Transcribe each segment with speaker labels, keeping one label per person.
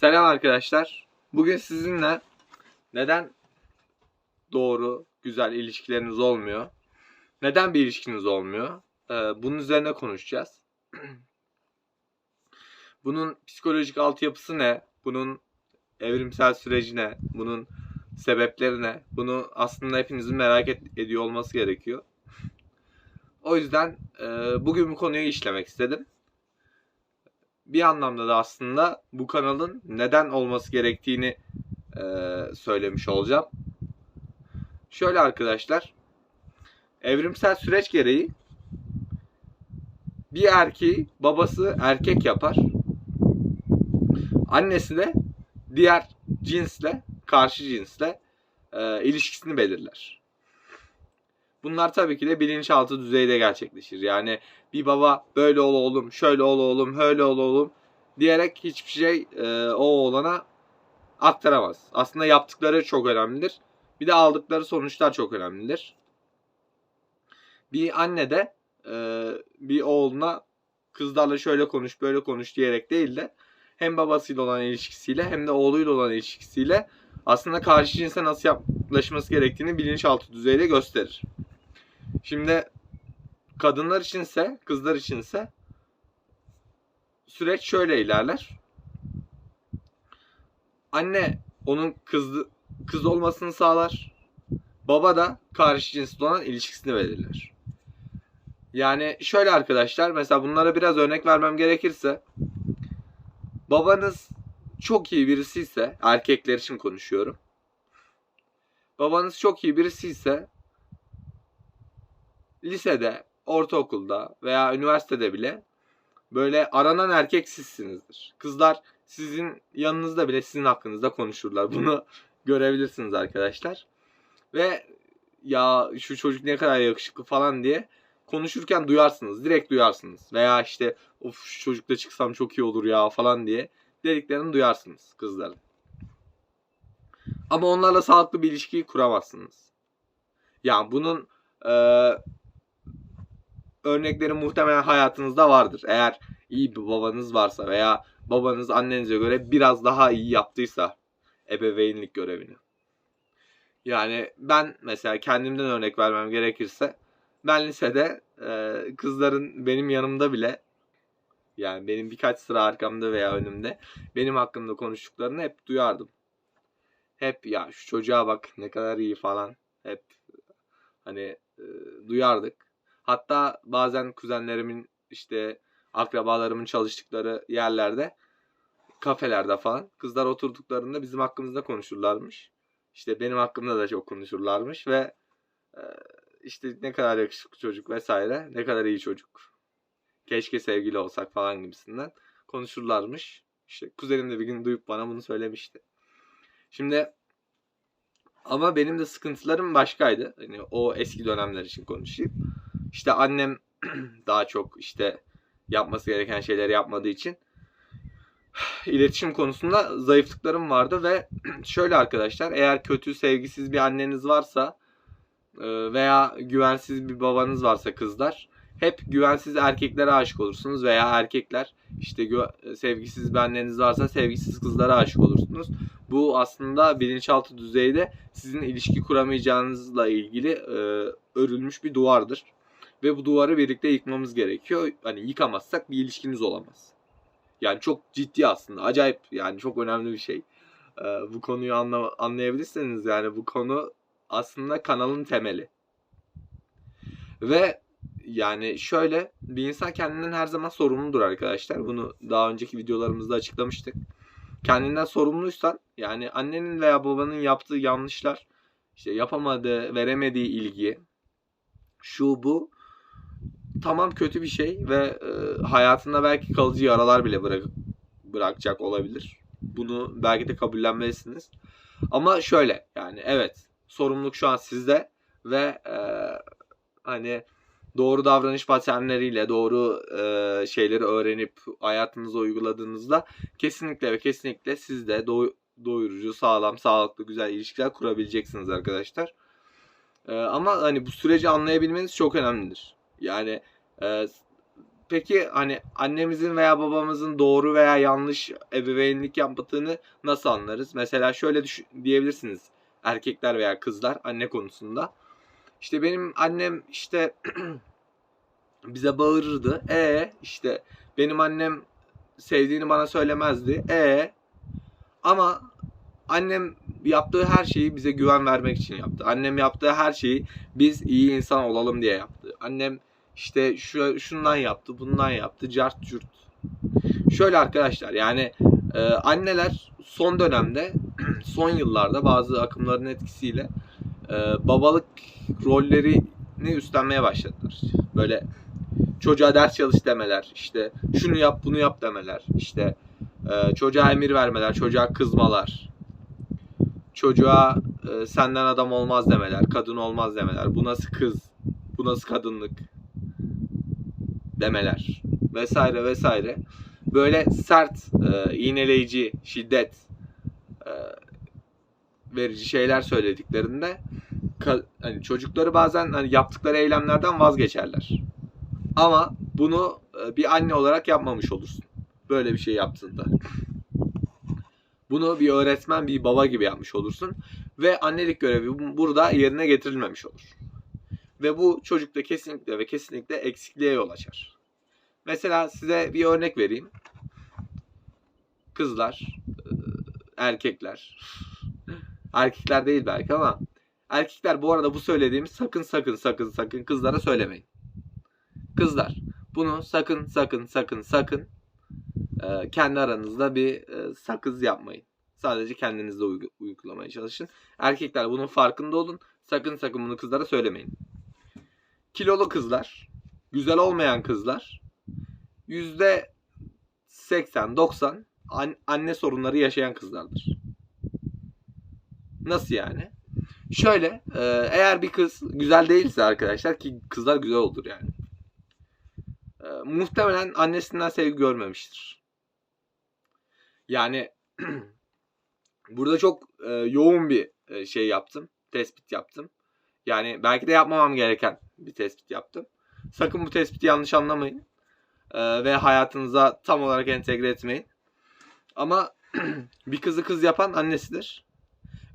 Speaker 1: Selam arkadaşlar. Bugün sizinle neden doğru, güzel ilişkileriniz olmuyor? Neden bir ilişkiniz olmuyor? Ee, bunun üzerine konuşacağız. Bunun psikolojik altyapısı ne? Bunun evrimsel süreci ne? Bunun sebepleri ne? Bunu aslında hepinizin merak ediyor olması gerekiyor. O yüzden e, bugün bu konuyu işlemek istedim bir anlamda da aslında bu kanalın neden olması gerektiğini e, söylemiş olacağım. Şöyle arkadaşlar, evrimsel süreç gereği bir erkeği babası erkek yapar. Annesi de diğer cinsle, karşı cinsle e, ilişkisini belirler. Bunlar tabii ki de bilinçaltı düzeyde gerçekleşir. Yani bir baba böyle ol oğlum, şöyle ol oğlum, öyle ol oğlum diyerek hiçbir şey e, o oğlana aktaramaz. Aslında yaptıkları çok önemlidir. Bir de aldıkları sonuçlar çok önemlidir. Bir anne de e, bir oğluna kızlarla şöyle konuş, böyle konuş diyerek değil de hem babasıyla olan ilişkisiyle hem de oğluyla olan ilişkisiyle aslında karşı cinse nasıl yaklaşması gerektiğini bilinçaltı düzeyde gösterir. Şimdi kadınlar içinse, kızlar içinse süreç şöyle ilerler. Anne onun kız kız olmasını sağlar. Baba da karşı cinsle olan ilişkisini belirler. Yani şöyle arkadaşlar mesela bunlara biraz örnek vermem gerekirse babanız çok iyi birisi ise erkekler için konuşuyorum. Babanız çok iyi birisi ise lisede, ortaokulda veya üniversitede bile böyle aranan erkek sizsinizdir. Kızlar sizin yanınızda bile sizin hakkınızda konuşurlar. Bunu görebilirsiniz arkadaşlar. Ve ya şu çocuk ne kadar yakışıklı falan diye konuşurken duyarsınız. Direkt duyarsınız. Veya işte of şu çocukla çıksam çok iyi olur ya falan diye dediklerini duyarsınız kızların. Ama onlarla sağlıklı bir ilişkiyi kuramazsınız. Yani bunun e, örnekleri muhtemelen hayatınızda vardır. Eğer iyi bir babanız varsa veya babanız annenize göre biraz daha iyi yaptıysa ebeveynlik görevini. Yani ben mesela kendimden örnek vermem gerekirse ben lisede e, kızların benim yanımda bile yani benim birkaç sıra arkamda veya önümde benim hakkımda konuştuklarını hep duyardım. Hep ya şu çocuğa bak ne kadar iyi falan hep hani e, duyardık. Hatta bazen kuzenlerimin işte akrabalarımın çalıştıkları yerlerde kafelerde falan kızlar oturduklarında bizim hakkımızda konuşurlarmış. İşte benim hakkımda da çok konuşurlarmış ve e, işte ne kadar yakışıklı çocuk vesaire, ne kadar iyi çocuk. Keşke sevgili olsak falan gibisinden konuşurlarmış. İşte kuzenim de bir gün duyup bana bunu söylemişti. Şimdi ama benim de sıkıntılarım başkaydı. Hani o eski dönemler için konuşayım. İşte annem daha çok işte yapması gereken şeyleri yapmadığı için iletişim konusunda zayıflıklarım vardı ve şöyle arkadaşlar eğer kötü sevgisiz bir anneniz varsa e, veya güvensiz bir babanız varsa kızlar hep güvensiz erkeklere aşık olursunuz veya erkekler işte sevgisiz bir anneniz varsa sevgisiz kızlara aşık olursunuz. Bu aslında bilinçaltı düzeyde sizin ilişki kuramayacağınızla ilgili e, örülmüş bir duvardır. Ve bu duvarı birlikte yıkmamız gerekiyor. Hani yıkamazsak bir ilişkiniz olamaz. Yani çok ciddi aslında. Acayip yani çok önemli bir şey. Ee, bu konuyu anla, anlayabilirseniz yani bu konu aslında kanalın temeli. Ve yani şöyle bir insan kendinden her zaman sorumludur arkadaşlar. Bunu daha önceki videolarımızda açıklamıştık. Kendinden sorumluysan yani annenin veya babanın yaptığı yanlışlar işte yapamadığı, veremediği ilgi şu bu tamam kötü bir şey ve e, hayatında belki kalıcı yaralar bile bırak bırakacak olabilir. Bunu belki de kabullenmelisiniz. Ama şöyle yani evet sorumluluk şu an sizde ve e, hani doğru davranış paternleriyle doğru e, şeyleri öğrenip hayatınıza uyguladığınızda kesinlikle ve kesinlikle siz de doy- doyurucu, sağlam, sağlıklı, güzel ilişkiler kurabileceksiniz arkadaşlar. E, ama hani bu süreci anlayabilmeniz çok önemlidir. Yani e, peki hani annemizin veya babamızın doğru veya yanlış ebeveynlik yaptığını nasıl anlarız? Mesela şöyle düşün, diyebilirsiniz erkekler veya kızlar anne konusunda. İşte benim annem işte bize bağırırdı. E işte benim annem sevdiğini bana söylemezdi. E ama annem yaptığı her şeyi bize güven vermek için yaptı. Annem yaptığı her şeyi biz iyi insan olalım diye yaptı. Annem işte şu şundan yaptı, bundan yaptı, cart cürt. Şöyle arkadaşlar yani e, anneler son dönemde, son yıllarda bazı akımların etkisiyle e, babalık rollerini üstlenmeye başladılar. Böyle çocuğa ders çalış demeler, işte şunu yap bunu yap demeler, işte e, çocuğa emir vermeler, çocuğa kızmalar, çocuğa e, senden adam olmaz demeler, kadın olmaz demeler, bu nasıl kız, bu nasıl kadınlık demeler vesaire vesaire. Böyle sert, e, iğneleyici, şiddet e, verici şeyler söylediklerinde ka- hani çocukları bazen hani yaptıkları eylemlerden vazgeçerler. Ama bunu e, bir anne olarak yapmamış olursun. Böyle bir şey yaptığında. Bunu bir öğretmen, bir baba gibi yapmış olursun. Ve annelik görevi burada yerine getirilmemiş olur. Ve bu çocukta kesinlikle ve kesinlikle eksikliğe yol açar. Mesela size bir örnek vereyim. Kızlar, erkekler. Erkekler değil belki ama erkekler bu arada bu söylediğimiz sakın sakın sakın sakın kızlara söylemeyin. Kızlar bunu sakın sakın sakın sakın kendi aranızda bir sakız yapmayın. Sadece kendinizde uygu- uygulamaya çalışın. Erkekler bunun farkında olun. Sakın sakın bunu kızlara söylemeyin. Kilolu kızlar, güzel olmayan kızlar yüzde 80-90 an- anne sorunları yaşayan kızlardır. Nasıl yani? Şöyle, e, eğer bir kız güzel değilse arkadaşlar ki kızlar güzel olur yani. E, muhtemelen annesinden sevgi görmemiştir. Yani burada çok e, yoğun bir e, şey yaptım, tespit yaptım. Yani belki de yapmamam gereken bir tespit yaptım. Sakın bu tespiti yanlış anlamayın e, ve hayatınıza tam olarak entegre etmeyin. Ama bir kızı kız yapan annesidir.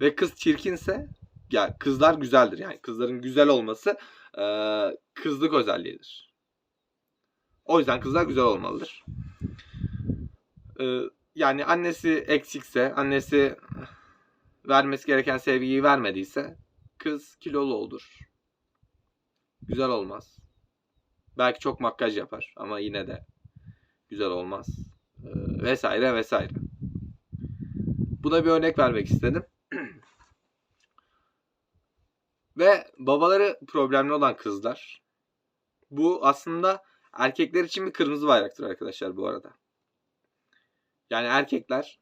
Speaker 1: Ve kız çirkinse yani kızlar güzeldir. Yani kızların güzel olması e, kızlık özelliğidir. O yüzden kızlar güzel olmalıdır. E, yani annesi eksikse, annesi vermesi gereken sevgiyi vermediyse kız kilolu olur. Güzel olmaz. Belki çok makyaj yapar ama yine de güzel olmaz. Ee, vesaire vesaire. Buna bir örnek vermek istedim. Ve babaları problemli olan kızlar. Bu aslında erkekler için bir kırmızı bayraktır arkadaşlar bu arada. Yani erkekler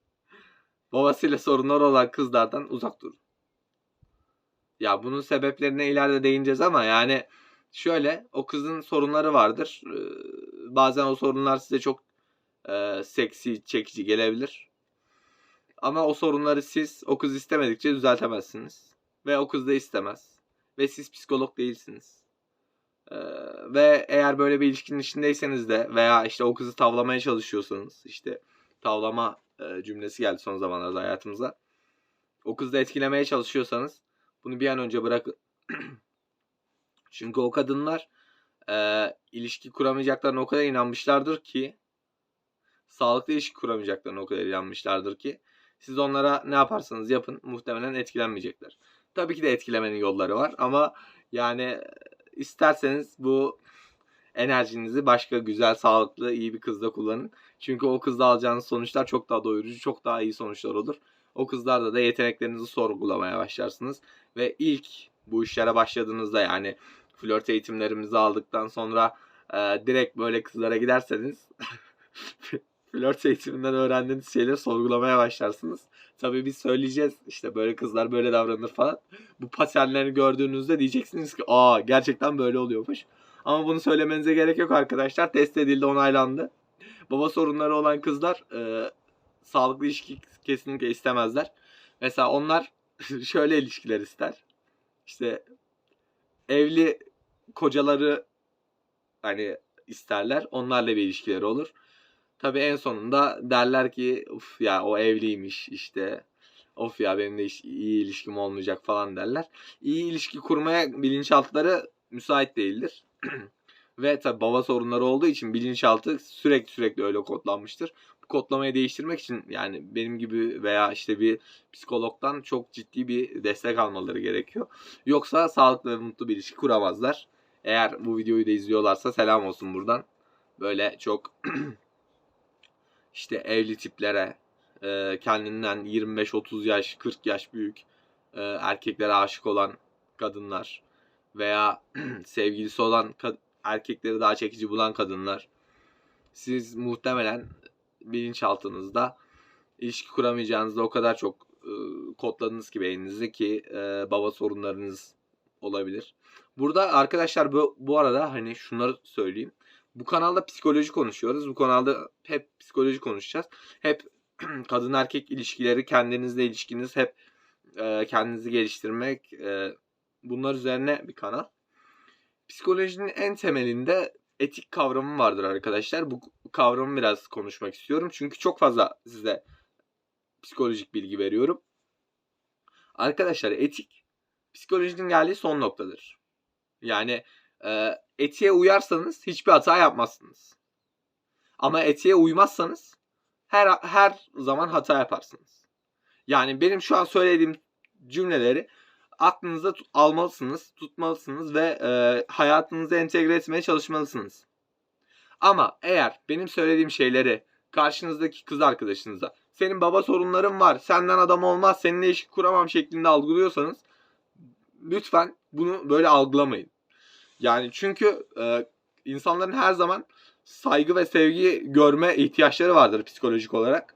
Speaker 1: babasıyla sorunları olan kızlardan uzak durun. Ya bunun sebeplerine ileride değineceğiz ama yani şöyle o kızın sorunları vardır. Ee, bazen o sorunlar size çok e, seksi, çekici gelebilir. Ama o sorunları siz o kız istemedikçe düzeltemezsiniz. Ve o kız da istemez. Ve siz psikolog değilsiniz. Ee, ve eğer böyle bir ilişkinin içindeyseniz de veya işte o kızı tavlamaya çalışıyorsanız işte tavlama e, cümlesi geldi son zamanlarda hayatımıza. O kızı da etkilemeye çalışıyorsanız bunu bir an önce bırakın. Çünkü o kadınlar e, ilişki kuramayacaklarına o kadar inanmışlardır ki sağlıklı ilişki kuramayacaklarına o kadar inanmışlardır ki siz onlara ne yaparsanız yapın muhtemelen etkilenmeyecekler. Tabii ki de etkilemenin yolları var ama yani isterseniz bu enerjinizi başka güzel, sağlıklı, iyi bir kızda kullanın. Çünkü o kızda alacağınız sonuçlar çok daha doyurucu, çok daha iyi sonuçlar olur. O kızlarda da yeteneklerinizi sorgulamaya başlarsınız. Ve ilk bu işlere başladığınızda yani flört eğitimlerimizi aldıktan sonra e, direkt böyle kızlara giderseniz flört eğitiminden öğrendiğiniz şeyleri sorgulamaya başlarsınız. Tabii biz söyleyeceğiz işte böyle kızlar böyle davranır falan. Bu paternleri gördüğünüzde diyeceksiniz ki aa gerçekten böyle oluyormuş. Ama bunu söylemenize gerek yok arkadaşlar. Test edildi onaylandı. Baba sorunları olan kızlar e, sağlıklı ilişki kesinlikle istemezler. Mesela onlar şöyle ilişkiler ister. İşte evli kocaları hani isterler. Onlarla bir ilişkileri olur. Tabii en sonunda derler ki uf ya o evliymiş işte of ya benim de hiç iyi ilişkim olmayacak falan derler. İyi ilişki kurmaya bilinçaltları müsait değildir. Ve tabi baba sorunları olduğu için bilinçaltı sürekli sürekli öyle kodlanmıştır. Kodlamayı değiştirmek için yani benim gibi veya işte bir psikologdan çok ciddi bir destek almaları gerekiyor. Yoksa sağlıklı ve mutlu bir ilişki kuramazlar. Eğer bu videoyu da izliyorlarsa selam olsun buradan. Böyle çok işte evli tiplere e, kendinden 25-30 yaş 40 yaş büyük e, erkeklere aşık olan kadınlar veya sevgilisi olan erkekleri daha çekici bulan kadınlar siz muhtemelen bilinçaltınızda ilişki kuramayacağınızda o kadar çok e, kodladınız ki beyninizi ki e, baba sorunlarınız olabilir. Burada arkadaşlar bu, bu arada hani şunları söyleyeyim. Bu kanalda psikoloji konuşuyoruz. Bu kanalda hep psikoloji konuşacağız. Hep kadın erkek ilişkileri, kendinizle ilişkiniz, hep e, kendinizi geliştirmek e, bunlar üzerine bir kanal. Psikolojinin en temelinde etik kavramı vardır arkadaşlar. Bu kavramı biraz konuşmak istiyorum. Çünkü çok fazla size psikolojik bilgi veriyorum. Arkadaşlar etik psikolojinin geldiği son noktadır. Yani e, etiğe uyarsanız hiçbir hata yapmazsınız. Ama etiğe uymazsanız her her zaman hata yaparsınız. Yani benim şu an söylediğim cümleleri aklınıza almalısınız, tutmalısınız ve e, hayatınıza entegre etmeye çalışmalısınız. Ama eğer benim söylediğim şeyleri karşınızdaki kız arkadaşınıza senin baba sorunların var, senden adam olmaz, seninle ilişki kuramam şeklinde algılıyorsanız lütfen bunu böyle algılamayın. Yani çünkü e, insanların her zaman saygı ve sevgi görme ihtiyaçları vardır psikolojik olarak.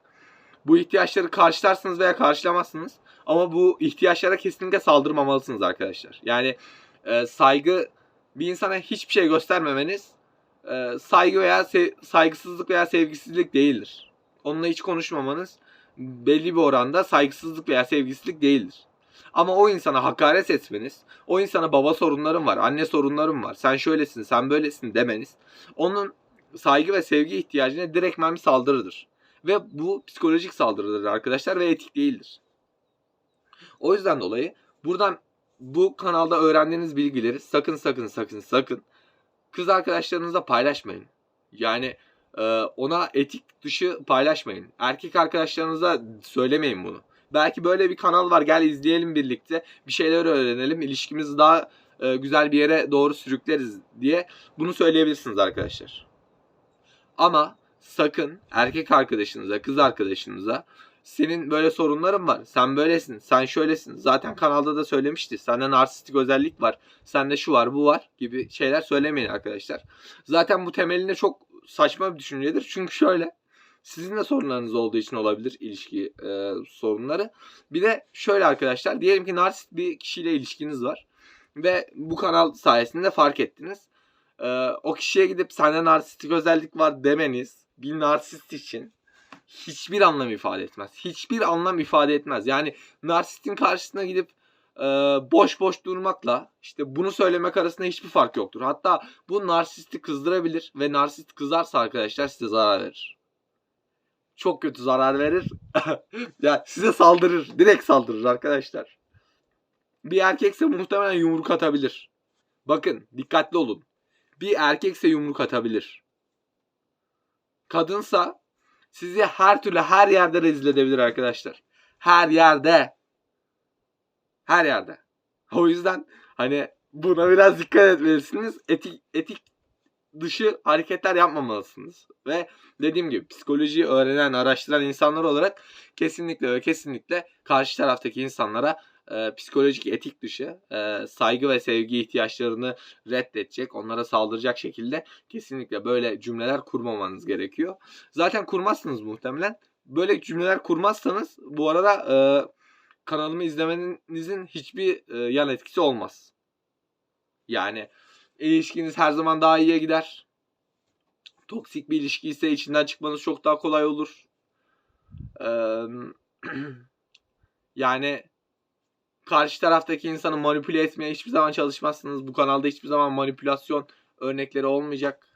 Speaker 1: Bu ihtiyaçları karşılarsınız veya karşılamazsınız. Ama bu ihtiyaçlara kesinlikle saldırmamalısınız arkadaşlar. Yani e, saygı bir insana hiçbir şey göstermemeniz e, saygı veya saygısızlık veya sevgisizlik değildir. Onunla hiç konuşmamanız belli bir oranda saygısızlık veya sevgisizlik değildir. Ama o insana hakaret etmeniz, o insana baba sorunlarım var, anne sorunlarım var, sen şöylesin, sen böylesin demeniz onun saygı ve sevgi ihtiyacına direktmen bir saldırıdır. Ve bu psikolojik saldırıdır arkadaşlar ve etik değildir. O yüzden dolayı buradan bu kanalda öğrendiğiniz bilgileri sakın sakın sakın sakın kız arkadaşlarınızla paylaşmayın. Yani e, ona etik dışı paylaşmayın. Erkek arkadaşlarınıza söylemeyin bunu. Belki böyle bir kanal var gel izleyelim birlikte bir şeyler öğrenelim ilişkimizi daha e, güzel bir yere doğru sürükleriz diye bunu söyleyebilirsiniz arkadaşlar. Ama sakın erkek arkadaşınıza, kız arkadaşınıza senin böyle sorunların var. Sen böylesin, sen şöylesin. Zaten kanalda da söylemişti. Sende narsistik özellik var. Sende şu var, bu var gibi şeyler söylemeyin arkadaşlar. Zaten bu temelinde çok saçma bir düşüncedir. Çünkü şöyle sizin de sorunlarınız olduğu için olabilir ilişki e, sorunları. Bir de şöyle arkadaşlar diyelim ki narsist bir kişiyle ilişkiniz var ve bu kanal sayesinde fark ettiniz. E, o kişiye gidip sende narsistik özellik var demeniz bir narsist için hiçbir anlam ifade etmez. Hiçbir anlam ifade etmez. Yani narsistin karşısına gidip e, boş boş durmakla işte bunu söylemek arasında hiçbir fark yoktur. Hatta bu narsisti kızdırabilir ve narsist kızarsa arkadaşlar size zarar verir. Çok kötü zarar verir. ya size saldırır. Direkt saldırır arkadaşlar. Bir erkekse muhtemelen yumruk atabilir. Bakın dikkatli olun. Bir erkekse yumruk atabilir. Kadınsa sizi her türlü her yerde rezil edebilir arkadaşlar. Her yerde. Her yerde. O yüzden hani buna biraz dikkat etmelisiniz. Etik, etik dışı hareketler yapmamalısınız. Ve dediğim gibi psikolojiyi öğrenen, araştıran insanlar olarak kesinlikle ve kesinlikle karşı taraftaki insanlara e, psikolojik etik dışı e, saygı ve sevgi ihtiyaçlarını reddedecek, onlara saldıracak şekilde kesinlikle böyle cümleler kurmamanız gerekiyor. Zaten kurmazsınız muhtemelen. Böyle cümleler kurmazsanız bu arada e, kanalımı izlemenizin hiçbir e, yan etkisi olmaz. Yani ilişkiniz her zaman daha iyiye gider. Toksik bir ilişki ise içinden çıkmanız çok daha kolay olur. Ee, yani karşı taraftaki insanı manipüle etmeye hiçbir zaman çalışmazsınız. Bu kanalda hiçbir zaman manipülasyon örnekleri olmayacak.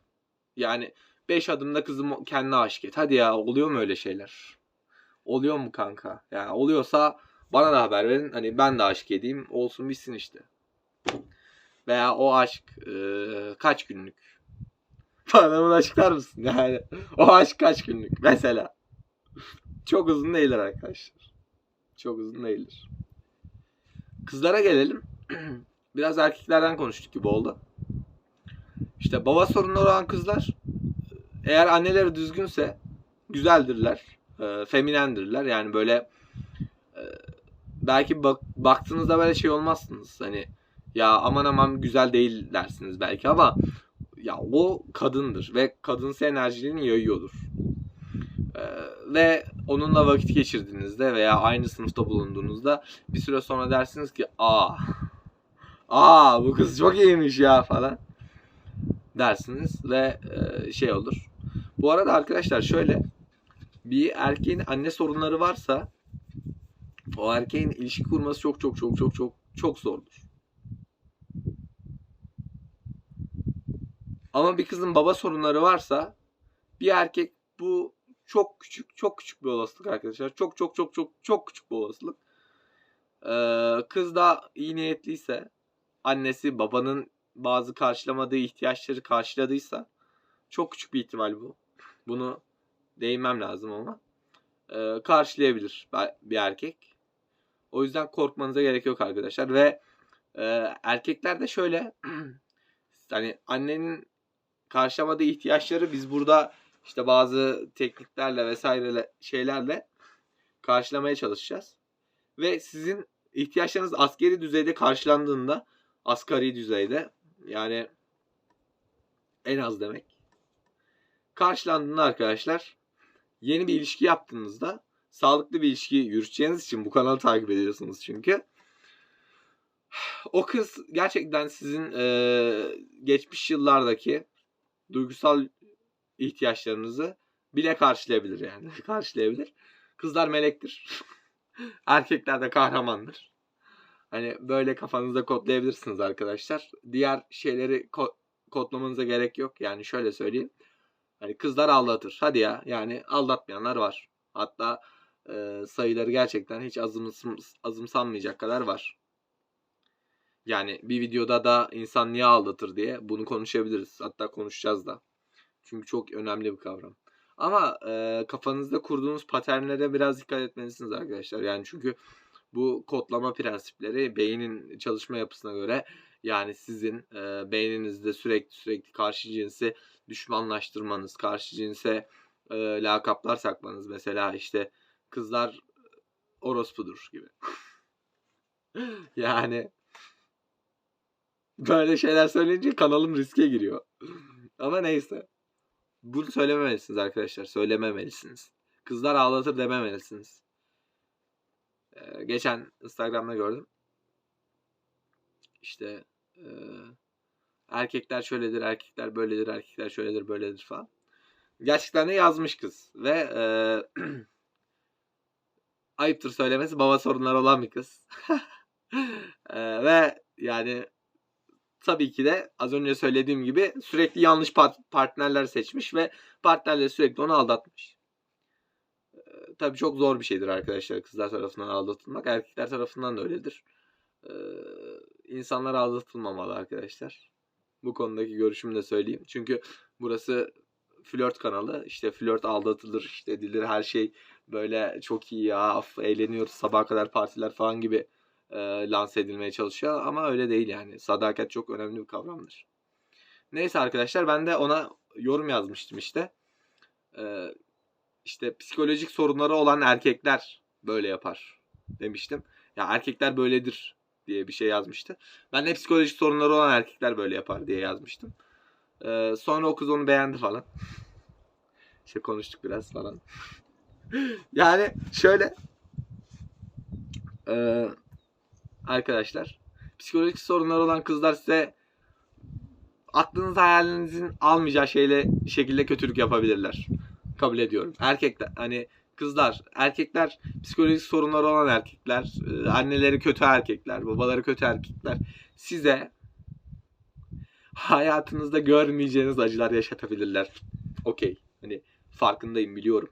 Speaker 1: Yani 5 adımda kızım kendine aşık et. Hadi ya oluyor mu öyle şeyler? Oluyor mu kanka? Yani oluyorsa bana da haber verin. Hani ben de aşık edeyim. Olsun bitsin işte. Veya o aşk e, kaç günlük? Bana bunu açıklar mısın? Yani o aşk kaç günlük? Mesela. Çok uzun değildir arkadaşlar. Çok uzun değildir. Kızlara gelelim. Biraz erkeklerden konuştuk gibi oldu. İşte baba sorunları olan kızlar eğer anneleri düzgünse güzeldirler. E, feminendirler. Yani böyle e, belki bak, baktığınızda böyle şey olmazsınız. Hani ya aman aman güzel değil dersiniz belki ama ya o kadındır ve kadınsı enerjiliğini yayıyordur. Ee, ve onunla vakit geçirdiğinizde veya aynı sınıfta bulunduğunuzda bir süre sonra dersiniz ki aa aa bu kız çok iyiymiş ya falan dersiniz ve e, şey olur. Bu arada arkadaşlar şöyle bir erkeğin anne sorunları varsa o erkeğin ilişki kurması çok çok çok çok çok çok zordur. Ama bir kızın baba sorunları varsa bir erkek bu çok küçük çok küçük bir olasılık arkadaşlar. Çok çok çok çok çok küçük bir olasılık. Ee, kız da iyi niyetliyse annesi babanın bazı karşılamadığı ihtiyaçları karşıladıysa çok küçük bir ihtimal bu. Bunu değinmem lazım ama ee, karşılayabilir bir erkek. O yüzden korkmanıza gerek yok arkadaşlar ve e, erkekler de şöyle hani annenin karşılamadığı ihtiyaçları biz burada işte bazı tekniklerle vesaire şeylerle karşılamaya çalışacağız. Ve sizin ihtiyaçlarınız askeri düzeyde karşılandığında asgari düzeyde yani en az demek. Karşılandığında arkadaşlar yeni bir ilişki yaptığınızda sağlıklı bir ilişki yürüteceğiniz için bu kanalı takip ediyorsunuz çünkü. O kız gerçekten sizin e, geçmiş yıllardaki duygusal ihtiyaçlarınızı bile karşılayabilir yani. karşılayabilir. Kızlar melektir. Erkekler de kahramandır. Hani böyle kafanızda kodlayabilirsiniz arkadaşlar. Diğer şeyleri ko- kodlamanıza gerek yok. Yani şöyle söyleyeyim. Hani kızlar aldatır. Hadi ya. Yani aldatmayanlar var. Hatta e, sayıları gerçekten hiç azımsam, azımsanmayacak kadar var. Yani bir videoda da insan niye aldatır diye bunu konuşabiliriz. Hatta konuşacağız da. Çünkü çok önemli bir kavram. Ama e, kafanızda kurduğunuz paternlere biraz dikkat etmelisiniz arkadaşlar. Yani çünkü bu kodlama prensipleri beynin çalışma yapısına göre yani sizin e, beyninizde sürekli sürekli karşı cinsi düşmanlaştırmanız, karşı cinse e, lakaplar sakmanız. Mesela işte kızlar orospudur gibi. yani böyle şeyler söyleyince kanalım riske giriyor. Ama neyse. Bunu söylememelisiniz arkadaşlar. Söylememelisiniz. Kızlar ağlatır dememelisiniz. Ee, geçen Instagram'da gördüm. İşte e, erkekler şöyledir, erkekler böyledir, erkekler şöyledir, böyledir falan. Gerçekten de yazmış kız. Ve e, ayıptır söylemesi baba sorunları olan bir kız. e, ve yani tabii ki de az önce söylediğim gibi sürekli yanlış partnerler seçmiş ve partnerleri sürekli onu aldatmış. Ee, tabii çok zor bir şeydir arkadaşlar kızlar tarafından aldatılmak. Erkekler tarafından da öyledir. Ee, insanlar aldatılmamalı arkadaşlar. Bu konudaki görüşümü de söyleyeyim. Çünkü burası flört kanalı. İşte flört aldatılır, işte edilir her şey böyle çok iyi ya, af, eğleniyoruz sabaha kadar partiler falan gibi e, lanse edilmeye çalışıyor ama öyle değil yani. Sadakat çok önemli bir kavramdır. Neyse arkadaşlar ben de ona yorum yazmıştım işte. E, işte psikolojik sorunları olan erkekler böyle yapar demiştim. Ya erkekler böyledir diye bir şey yazmıştı. Ben de psikolojik sorunları olan erkekler böyle yapar diye yazmıştım. Ee, sonra o kız onu beğendi falan. İşte konuştuk biraz falan. yani şöyle e, arkadaşlar. Psikolojik sorunlar olan kızlar size aklınız hayalinizin almayacağı şeyle şekilde kötülük yapabilirler. Kabul ediyorum. Erkekler hani kızlar, erkekler psikolojik sorunları olan erkekler, e, anneleri kötü erkekler, babaları kötü erkekler size hayatınızda görmeyeceğiniz acılar yaşatabilirler. Okey. Hani farkındayım biliyorum.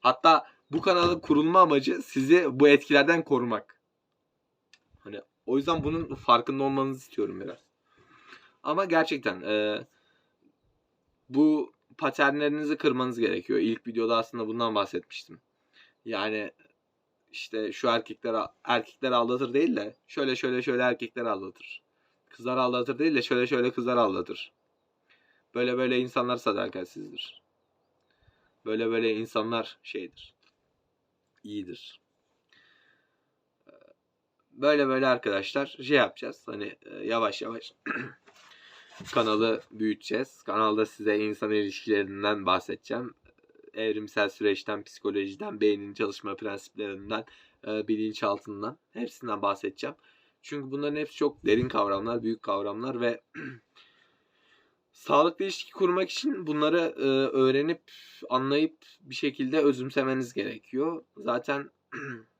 Speaker 1: Hatta bu kanalın kurulma amacı sizi bu etkilerden korumak. Hani o yüzden bunun farkında olmanızı istiyorum biraz. Ama gerçekten e, bu paternlerinizi kırmanız gerekiyor. İlk videoda aslında bundan bahsetmiştim. Yani işte şu erkekler erkekler aldatır değil de şöyle şöyle şöyle erkekler aldatır. Kızlar aldatır değil de şöyle şöyle kızlar aldatır. Böyle böyle insanlar sadakatsizdir. Böyle böyle insanlar şeydir. İyidir. Böyle böyle arkadaşlar şey yapacağız. Hani e, yavaş yavaş kanalı büyüteceğiz. Kanalda size insan ilişkilerinden bahsedeceğim. Evrimsel süreçten, psikolojiden, beynin çalışma prensiplerinden, e, bilinçaltından hepsinden bahsedeceğim. Çünkü bunların hepsi çok derin kavramlar, büyük kavramlar ve sağlıklı ilişki kurmak için bunları e, öğrenip, anlayıp bir şekilde özümsemeniz gerekiyor. Zaten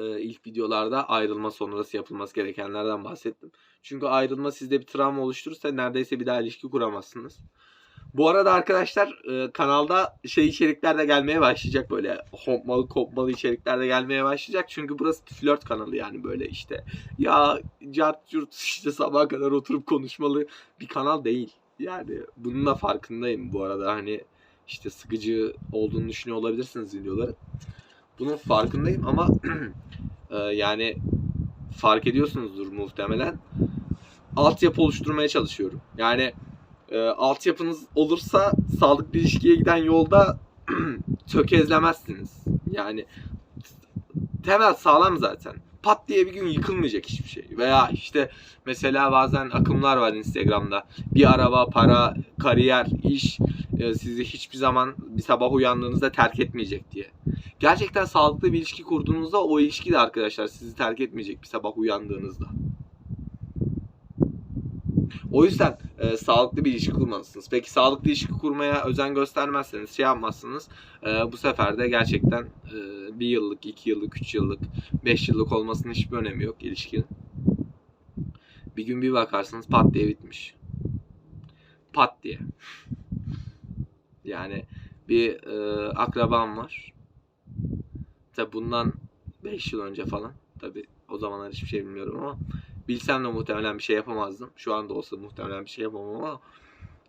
Speaker 1: e, ilk videolarda ayrılma sonrası yapılması gerekenlerden bahsettim. Çünkü ayrılma sizde bir travma oluşturursa neredeyse bir daha ilişki kuramazsınız. Bu arada arkadaşlar e, kanalda şey içerikler de gelmeye başlayacak böyle hopmalı kopmalı içerikler de gelmeye başlayacak. Çünkü burası flört kanalı yani böyle işte ya cart curt işte sabaha kadar oturup konuşmalı bir kanal değil. Yani bunun da farkındayım bu arada hani işte sıkıcı olduğunu düşünüyor olabilirsiniz videoları. Bunun farkındayım ama e, yani fark ediyorsunuzdur muhtemelen. Altyapı oluşturmaya çalışıyorum. Yani e, altyapınız olursa sağlıklı ilişkiye giden yolda tökezlemezsiniz. Yani temel sağlam zaten. Pat diye bir gün yıkılmayacak hiçbir şey. Veya işte mesela bazen akımlar var Instagram'da. Bir araba, para, kariyer, iş e, sizi hiçbir zaman bir sabah uyandığınızda terk etmeyecek diye. Gerçekten sağlıklı bir ilişki kurduğunuzda o ilişki de arkadaşlar sizi terk etmeyecek bir sabah uyandığınızda. O yüzden e, sağlıklı bir ilişki kurmalısınız. Peki sağlıklı ilişki kurmaya özen göstermezseniz, şey yapmazsınız. E, bu sefer de gerçekten e, bir yıllık, iki yıllık, üç yıllık, beş yıllık olmasının hiçbir önemi yok ilişkinin. Bir gün bir bakarsınız pat diye bitmiş. Pat diye. Yani bir e, akrabam var. Tabi bundan 5 yıl önce falan. Tabi o zamanlar hiçbir şey bilmiyorum ama bilsem de muhtemelen bir şey yapamazdım. Şu anda olsa muhtemelen bir şey yapamam ama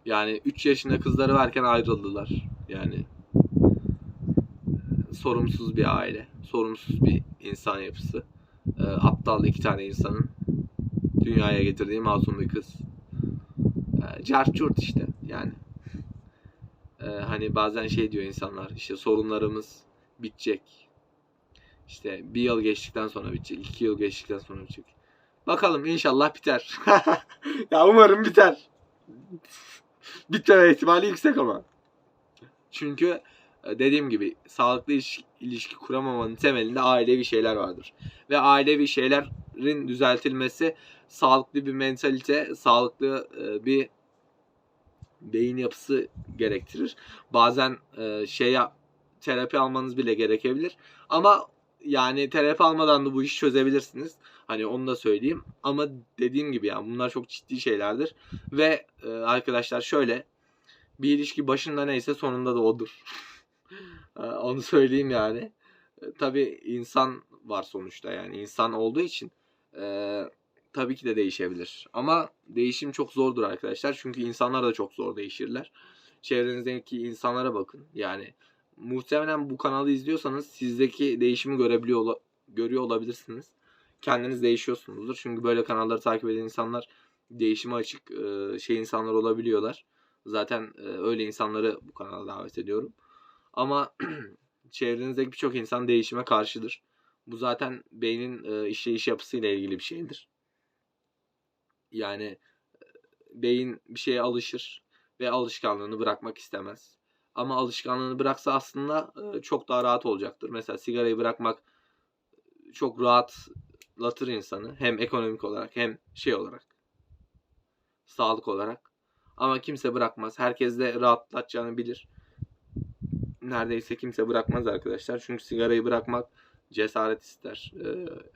Speaker 1: yani 3 yaşında kızları varken ayrıldılar. Yani e, sorumsuz bir aile, sorumsuz bir insan yapısı. E, aptal iki tane insanın dünyaya getirdiği masum bir kız. E, carçurt işte yani. E, hani bazen şey diyor insanlar işte sorunlarımız bitecek. İşte bir yıl geçtikten sonra bitecek, iki yıl geçtikten sonra bitecek. Bakalım inşallah biter. ya umarım biter. Bitmeme ihtimali yüksek ama. Çünkü e, dediğim gibi sağlıklı ilişki, ilişki kuramamanın temelinde ailevi şeyler vardır. Ve ailevi şeylerin düzeltilmesi sağlıklı bir mentalite, sağlıklı e, bir beyin yapısı gerektirir. Bazen şey terapi almanız bile gerekebilir. Ama yani terapi almadan da bu işi çözebilirsiniz. Hani onu da söyleyeyim. Ama dediğim gibi yani bunlar çok ciddi şeylerdir. Ve e, arkadaşlar şöyle bir ilişki başında neyse sonunda da odur. e, onu söyleyeyim yani. E, tabii insan var sonuçta yani insan olduğu için e, tabii ki de değişebilir. Ama değişim çok zordur arkadaşlar. Çünkü insanlar da çok zor değişirler. Çevrenizdeki insanlara bakın. Yani muhtemelen bu kanalı izliyorsanız sizdeki değişimi görebiliyor görüyor olabilirsiniz. Kendiniz değişiyorsunuzdur. Çünkü böyle kanalları takip eden insanlar değişime açık e, şey insanlar olabiliyorlar. Zaten e, öyle insanları bu kanala davet ediyorum. Ama çevrenizdeki birçok insan değişime karşıdır. Bu zaten beynin e, işleyiş yapısıyla ilgili bir şeydir. Yani beyin bir şeye alışır ve alışkanlığını bırakmak istemez. Ama alışkanlığını bıraksa aslında çok daha rahat olacaktır. Mesela sigarayı bırakmak çok rahatlatır insanı. Hem ekonomik olarak hem şey olarak. Sağlık olarak. Ama kimse bırakmaz. Herkes de rahatlatacağını bilir. Neredeyse kimse bırakmaz arkadaşlar. Çünkü sigarayı bırakmak cesaret ister.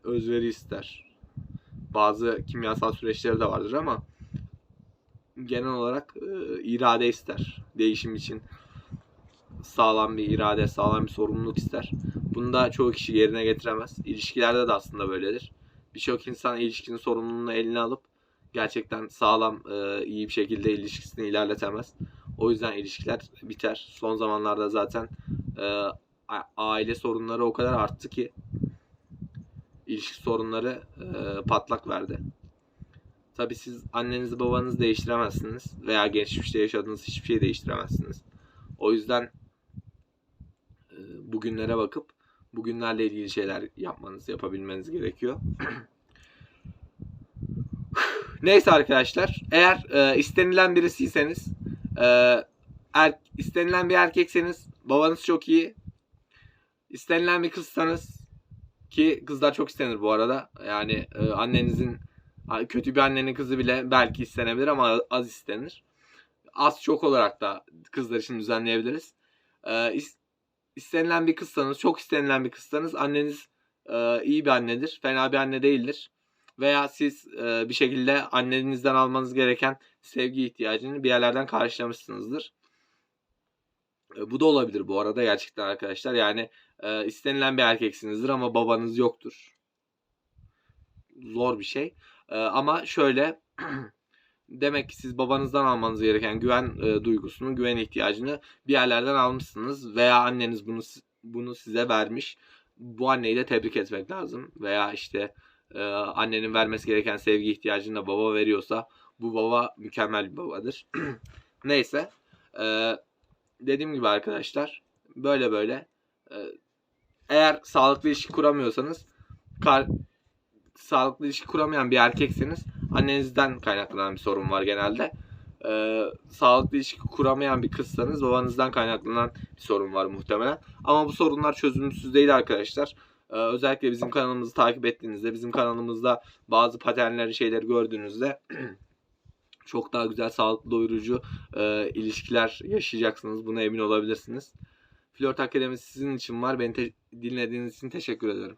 Speaker 1: Özveri ister. Bazı kimyasal süreçleri de vardır ama genel olarak e, irade ister. Değişim için sağlam bir irade, sağlam bir sorumluluk ister. Bunu da çoğu kişi yerine getiremez. İlişkilerde de aslında böyledir. Birçok insan ilişkinin sorumluluğunu eline alıp gerçekten sağlam, e, iyi bir şekilde ilişkisini ilerletemez. O yüzden ilişkiler biter. Son zamanlarda zaten e, aile sorunları o kadar arttı ki ilişki sorunları e, patlak verdi. Tabii siz annenizi babanızı değiştiremezsiniz veya geçmişte yaşadığınız hiçbir şeyi değiştiremezsiniz. O yüzden bugünlere bakıp bugünlerle ilgili şeyler yapmanız, yapabilmeniz gerekiyor. Neyse arkadaşlar, eğer e, istenilen birisiyseniz, e, er, istenilen bir erkekseniz babanız çok iyi. İstenilen bir kızsanız ki kızlar çok istenir bu arada. Yani e, annenizin kötü bir annenin kızı bile belki istenebilir ama az istenir. Az çok olarak da kızlar için düzenleyebiliriz. E, istenilen bir kızsanız, çok istenilen bir kızsanız anneniz e, iyi bir annedir. Fena bir anne değildir. Veya siz e, bir şekilde annenizden almanız gereken sevgi ihtiyacını bir yerlerden karşılamışsınızdır. E, bu da olabilir bu arada gerçekten arkadaşlar. Yani e, istenilen bir erkeksinizdir ama babanız yoktur. Zor bir şey. E, ama şöyle demek ki siz babanızdan almanız gereken güven e, duygusunu, güven ihtiyacını bir yerlerden almışsınız veya anneniz bunu bunu size vermiş. Bu anneyi de tebrik etmek lazım veya işte e, annenin vermesi gereken sevgi ihtiyacını da baba veriyorsa bu baba mükemmel bir babadır. Neyse. E, dediğim gibi arkadaşlar böyle böyle e, eğer sağlıklı ilişki kuramıyorsanız kar, sağlıklı ilişki kuramayan bir erkekseniz annenizden kaynaklanan bir sorun var genelde. Ee, sağlıklı ilişki kuramayan bir kızsanız babanızdan kaynaklanan bir sorun var muhtemelen. Ama bu sorunlar çözümsüz değil arkadaşlar. Ee, özellikle bizim kanalımızı takip ettiğinizde, bizim kanalımızda bazı paternleri şeyleri gördüğünüzde çok daha güzel, sağlıklı, doyurucu e, ilişkiler yaşayacaksınız. Buna emin olabilirsiniz. Flört Akademisi sizin için var. Beni dinlediğiniz için teşekkür ederim.